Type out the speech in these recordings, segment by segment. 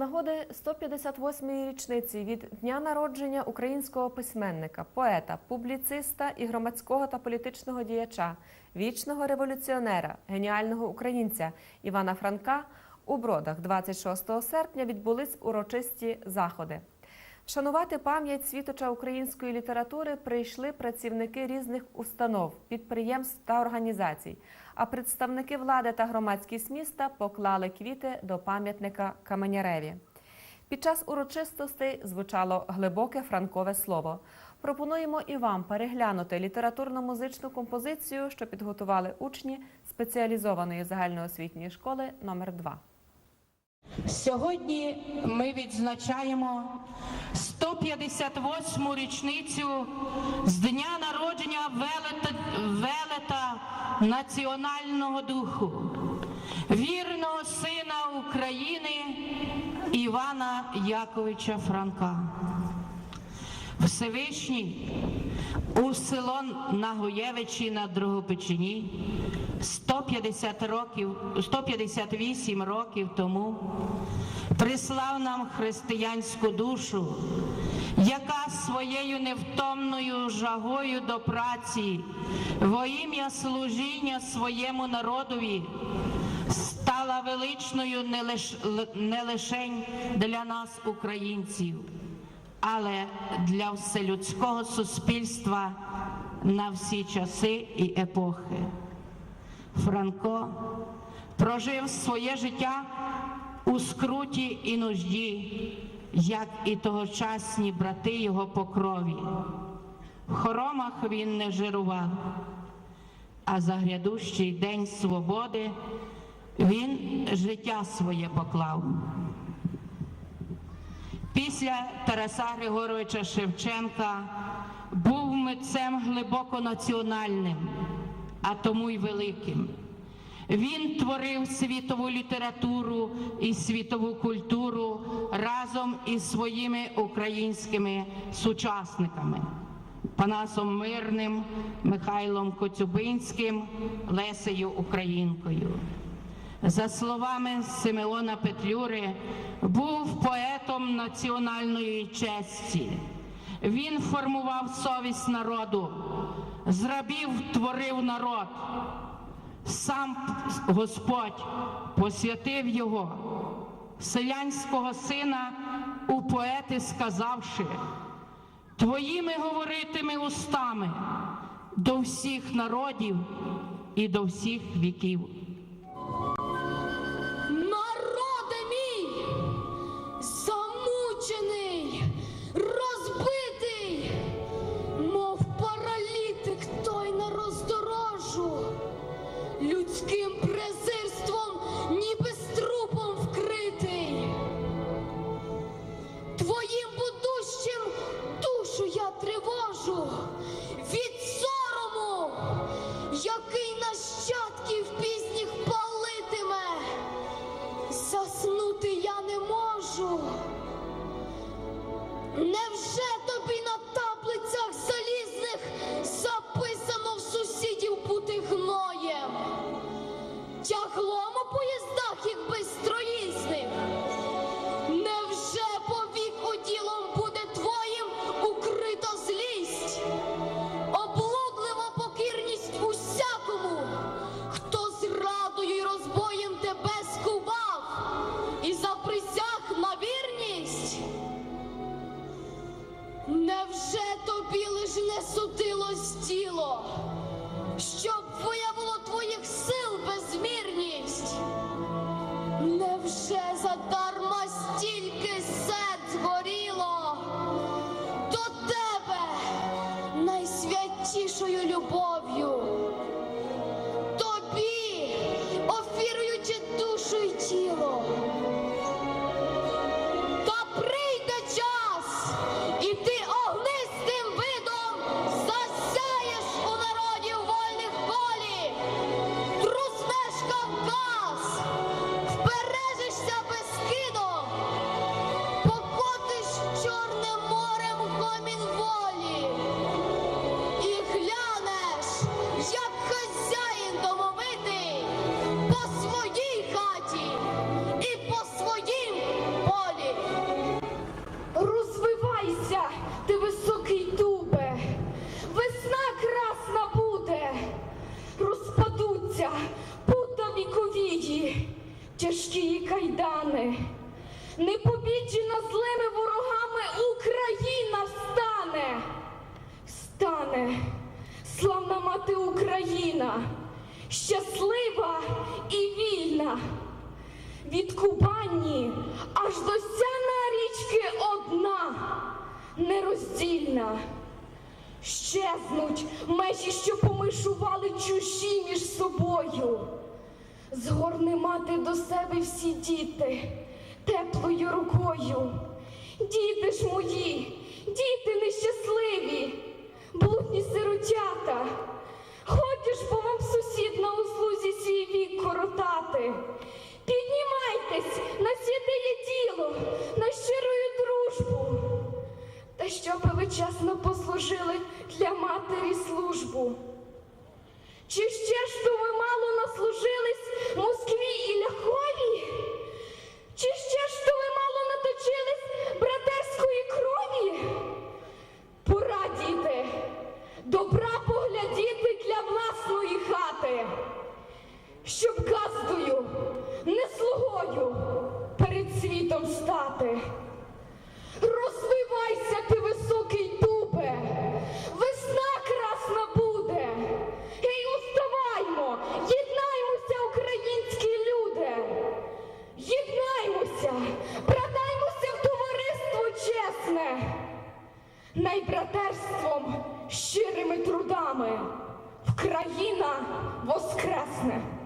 нагоди 158-ї річниці від дня народження українського письменника, поета, публіциста і громадського та політичного діяча, вічного революціонера, геніального українця Івана Франка у Бродах 26 серпня відбулись урочисті заходи. Вшанувати пам'ять світоча української літератури прийшли працівники різних установ, підприємств та організацій. А представники влади та громадськість міста поклали квіти до пам'ятника Каменяреві. Під час урочистостей звучало глибоке франкове слово. Пропонуємо і вам переглянути літературно-музичну композицію, що підготували учні спеціалізованої загальноосвітньої школи номер 2 Сьогодні ми відзначаємо 158-му річницю з дня народження велета, велета національного духу, вірного сина України Івана Яковича Франка. Всевишній у село Нагоєвичі на Другопечині 150 років, 158 років тому прислав нам християнську душу, яка своєю невтомною жагою до праці во ім'я служіння своєму народові стала величною не лиш, не лишень для нас, українців але для вселюдського суспільства на всі часи і епохи. Франко прожив своє життя у скруті і нужді, як і тогочасні брати його по крові. В хоромах він не жирував, а за грядущий день свободи він життя своє поклав. Після Тараса Григоровича Шевченка був митцем глибоко національним, а тому й великим. Він творив світову літературу і світову культуру разом із своїми українськими сучасниками Панасом Мирним, Михайлом Коцюбинським, Лесею Українкою. За словами Симеона Петлюри, був поетом національної честі. Він формував совість народу, з рабів творив народ. Сам Господь посвятив його, селянського сина у поети сказавши, твоїми говоритиме устами до всіх народів і до всіх віків. Тіло, щоб виявило твоїх сил безмірність? Невже задарма Непобіджена злими ворогами Україна встане. Встане, славна мати Україна, щаслива і вільна. Від Кубані аж до сяна річки одна, нероздільна. Щезнуть межі, що помишували чужі між собою. Згорне мати до себе всі діти теплою рукою. Діти ж мої, діти нещасливі, блудні сиротята. Ходиш по вам сусід на услузі свій вік коротати. Піднімайтесь на святиє діло, на щирою дружбу. Та щоби ви чесно послужили для матері службу. Чи ще ж то ви мало наслужились щоб газдою, не слугою перед світом стати. Розвивайся, ти високий дубе, весна красна буде. Гей, уставаймо, єднаймося, українські люди. Єднаймося, братаймося в товариство чесне. Найбратерством, щирими трудами Вкраїна воскресне.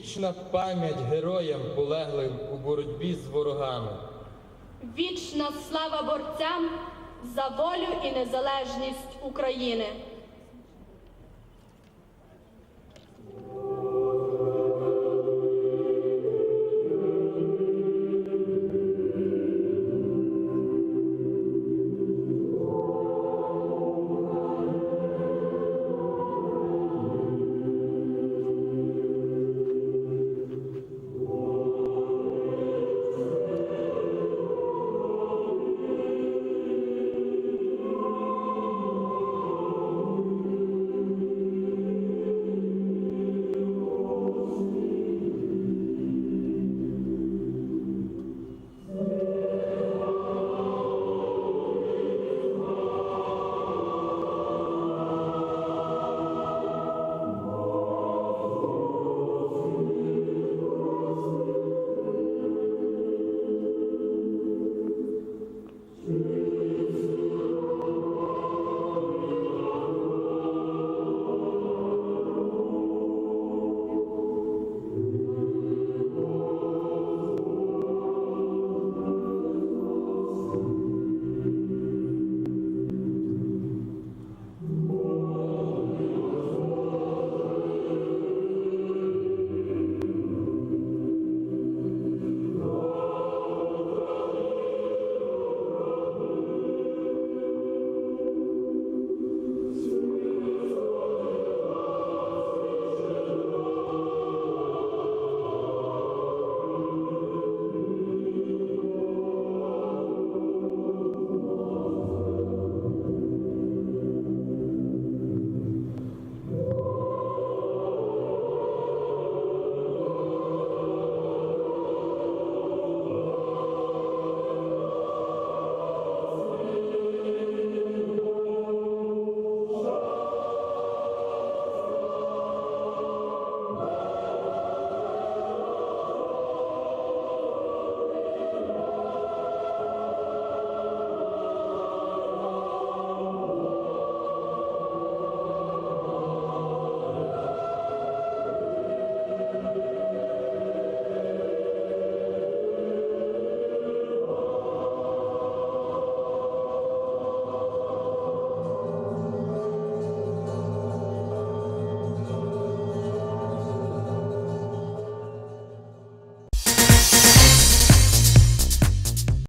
Вічна пам'ять героям полеглим у боротьбі з ворогами. Вічна слава борцям за волю і незалежність України.